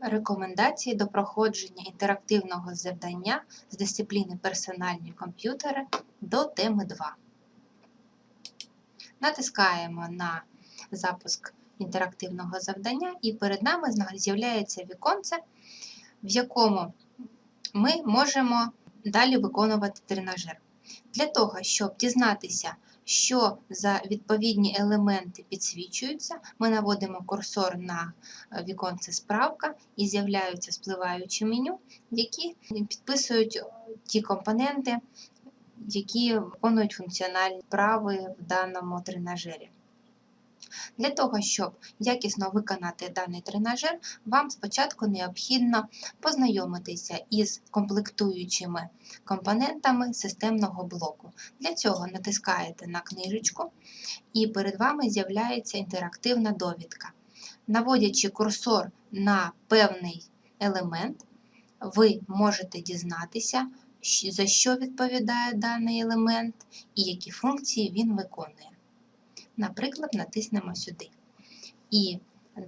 Рекомендації до проходження інтерактивного завдання з дисципліни персональні комп'ютери до теми 2. Натискаємо на запуск інтерактивного завдання, і перед нами з'являється віконце, в якому ми можемо далі виконувати тренажер. Для того, щоб дізнатися, що за відповідні елементи підсвічуються, ми наводимо курсор на е, віконце справка і з'являються спливаючі меню, які підписують ті компоненти, які виконують функціональні вправи в даному тренажері. Для того, щоб якісно виконати даний тренажер, вам спочатку необхідно познайомитися із комплектуючими компонентами системного блоку. Для цього натискаєте на книжечку, і перед вами з'являється інтерактивна довідка. Наводячи курсор на певний елемент, ви можете дізнатися, за що відповідає даний елемент і які функції він виконує. Наприклад, натиснемо сюди. І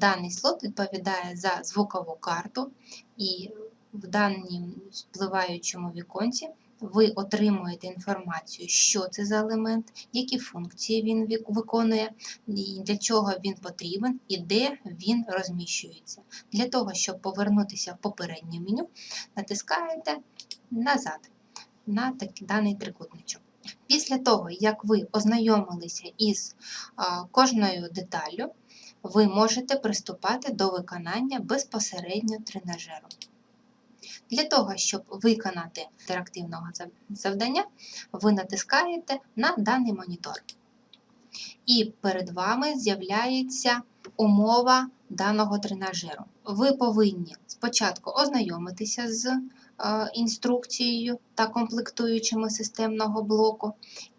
даний слот відповідає за звукову карту, і в даному спливаючому віконці ви отримуєте інформацію, що це за елемент, які функції він виконує, для чого він потрібен і де він розміщується. Для того, щоб повернутися в попереднє меню, натискаєте назад на даний трикутничок. Після того, як ви ознайомилися із кожною деталлю, ви можете приступати до виконання безпосередньо тренажеру. Для того, щоб виконати інтерактивного завдання, ви натискаєте на даний монітор. І перед вами з'являється умова даного тренажеру. Ви повинні спочатку ознайомитися з інструкцією та комплектуючими системного блоку,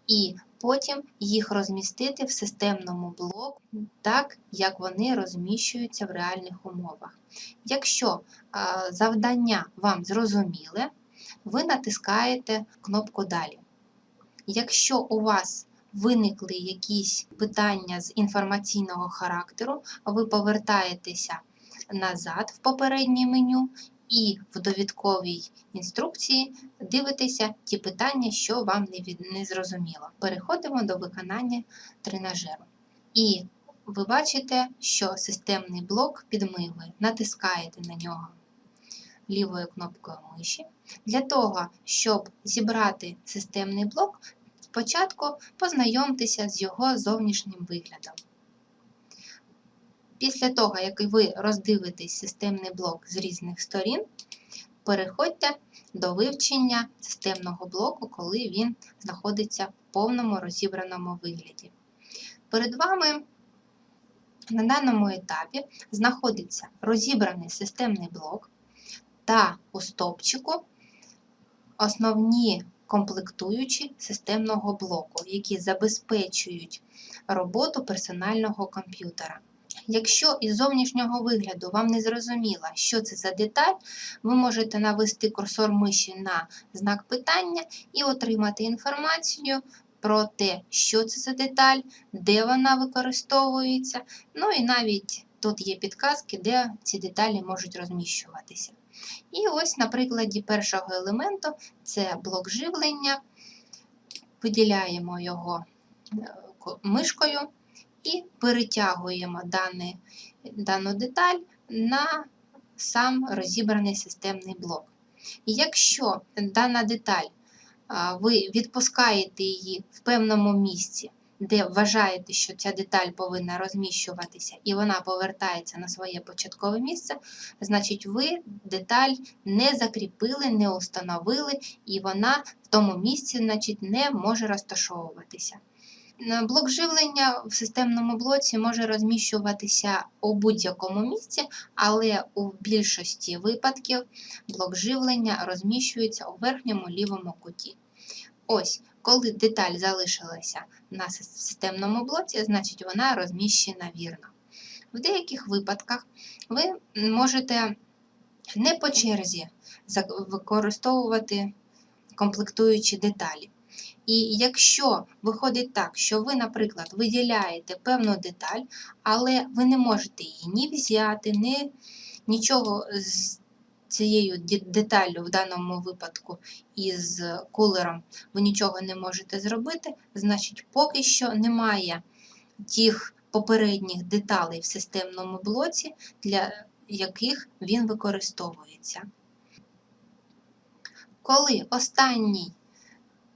і потім їх розмістити в системному блоку так, як вони розміщуються в реальних умовах. Якщо е, завдання вам зрозуміле, ви натискаєте кнопку Далі. Якщо у вас виникли якісь питання з інформаційного характеру, ви повертаєтеся назад в попереднє меню і в довідковій інструкції дивитеся ті питання, що вам не, від... не зрозуміло. Переходимо до виконання тренажеру. І ви бачите, що системний блок підмигує. Натискаєте на нього лівою кнопкою миші. Для того, щоб зібрати системний блок, спочатку познайомтеся з його зовнішнім виглядом. Після того, як ви роздивитесь системний блок з різних сторін, переходьте до вивчення системного блоку, коли він знаходиться в повному розібраному вигляді. Перед вами на даному етапі знаходиться розібраний системний блок та у стовпчику основні комплектуючі системного блоку, які забезпечують роботу персонального комп'ютера. Якщо із зовнішнього вигляду вам не зрозуміло, що це за деталь, ви можете навести курсор миші на знак питання і отримати інформацію про те, що це за деталь, де вона використовується. Ну і навіть тут є підказки, де ці деталі можуть розміщуватися. І ось на прикладі першого елементу це блок живлення. Виділяємо його е, мишкою і перетягуємо дане, дану деталь на сам розібраний системний блок. Якщо дана деталь ви відпускаєте її в певному місці, де вважаєте, що ця деталь повинна розміщуватися, і вона повертається на своє початкове місце, значить ви деталь не закріпили, не установили, і вона в тому місці значить, не може розташовуватися. Е, Блок живлення в системному блоці може розміщуватися у будь-якому місці, але у більшості випадків блок живлення розміщується у верхньому лівому куті. Ось, коли деталь залишилася на системному блоці, значить вона розміщена вірно. В деяких випадках ви можете не по черзі використовувати комплектуючі деталі. І якщо виходить так, що ви, наприклад, виділяєте певну деталь, але ви не можете її ні взяти, ні Нічого з цією деталлю в даному випадку із кулером ви нічого не можете зробити, значить, поки що немає тих попередніх деталей в системному блоці, для яких він використовується. Коли останній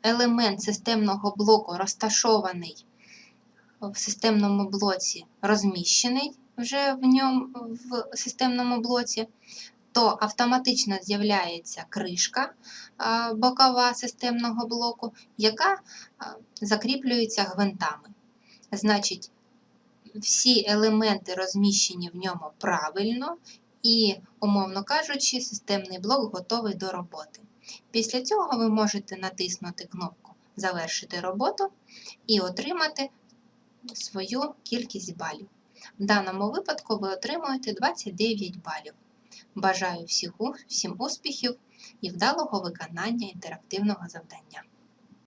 елемент системного блоку розташований в системному блоці, розміщений вже в ньому в системному блоці, то автоматично з'являється кришка бокова системного блоку, яка закріплюється гвинтами. Значить, всі елементи розміщені в ньому правильно, і, умовно кажучи, системний блок готовий до роботи. Після цього ви можете натиснути кнопку Завершити роботу і отримати свою кількість балів. В даному випадку ви отримуєте 29 балів. Бажаю всім успіхів і вдалого виконання інтерактивного завдання.